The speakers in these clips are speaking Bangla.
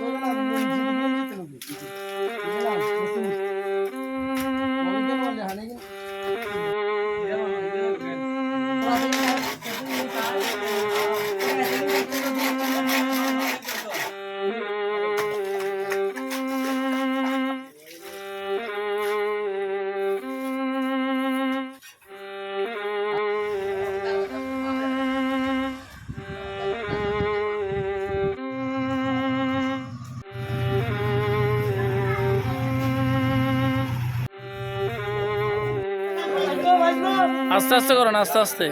Vô lăng. আস্তে আস্তে করুন আস্তে আস্তে।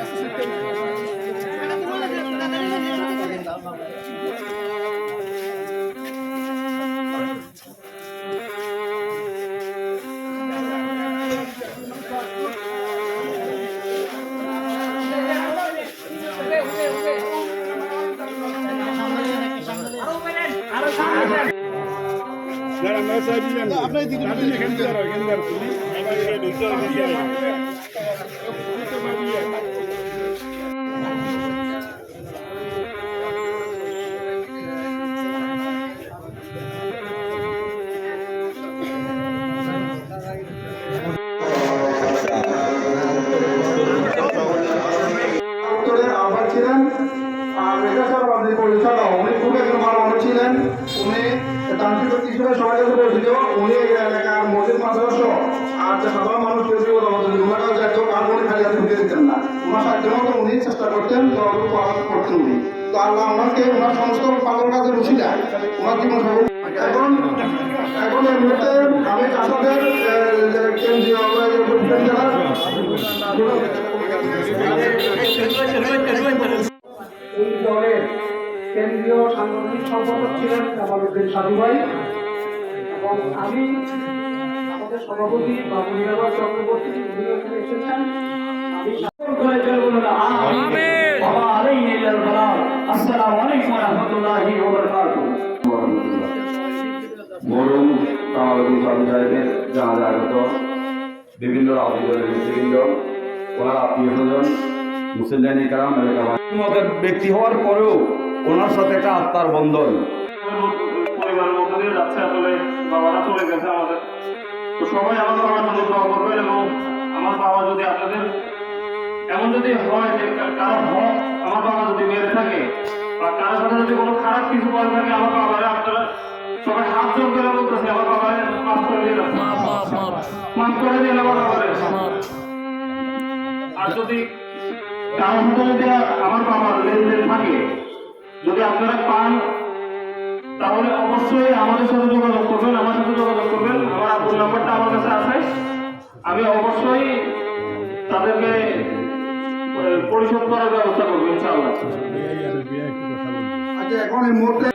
আপনি দিকে এখানে ছিলেন উনি তান্ত্রিক সবাই কাছে পরিচিত উনি ওনাকে ওনার সমস্ত পালন কাজে রুচি দেয় ওনার জীবন এখন এখন এই মুহূর্তে আমি কাসাদের কেন্দ্রীয় এই দলের কেন্দ্রীয় সাংগঠনিক সম্পাদক ছিলেন কামালুদ্দিন সাধু ভাই। এবং আমি আমাদের সভাপতি বাবু চক্রবর্তী এসেছেন আমি আসসালামু আলাইকুম ওয়া রাহমাতুল্লাহি ওয়া বারাকাতুহু। মরুম কামালুদ্দিন সাহেব সাহেবের জানাজা আগত বিভিন্ন নেতৃবৃন্দ ওনার আত্মীয় স্বজন মুসলিম কারাম মতের ব্যক্তি হওয়ার পরেও ওনার সাথে একটা আত্মার বন্ধন। পরিবারের মধ্যে দিয়ে যাচ্ছে আসলে বাবারা চলে গেছে আমাদের। তো সবাই আমার জন্য দোয়া করবেন এবং আমার বাবা যদি আপনাদের এমন যদি হয় যে কারও হক আমার বাবা যদি মেরে থাকে বা কারোর সাথে যদি কোনো খারাপ কিছু করে থাকে, আমার বাবারে আপনারা সবাই হাত জোর করে বলতেছে আমার বাবারে মাফ করে মাপ মাফ করে দিন আমার বাবারে। আর যদি কারোর সাথে যদি আমার বাবার লেনদেন থাকে, যদি আপনারা পান, তাহলে অবশ্যই আমাদের সাথে যোগাযোগ করবেন, আমার সাথে যোগাযোগ করবেন। আমার আব্বুর নাম্বারটা আমার কাছে আছে। আমি অবশ্যই তাদেরকে পরিশোধ করার ব্যবস্থা করব ইনশাআল্লাহ। আচ্ছা এখন এই মুহূর্তে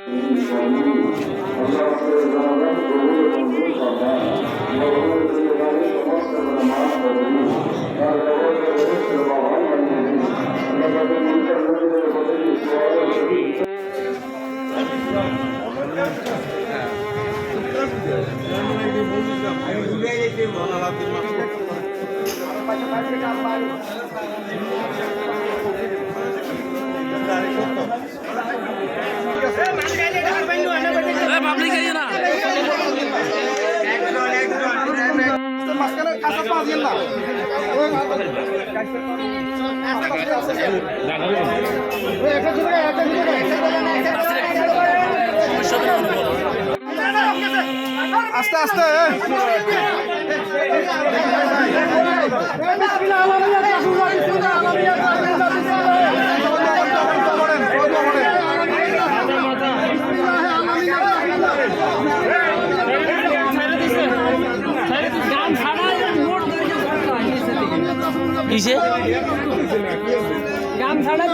পাবলিক আইয়ে না সমস্যা তো কোনো বলো আস্তে আস্তে দিছে গান ছাড়া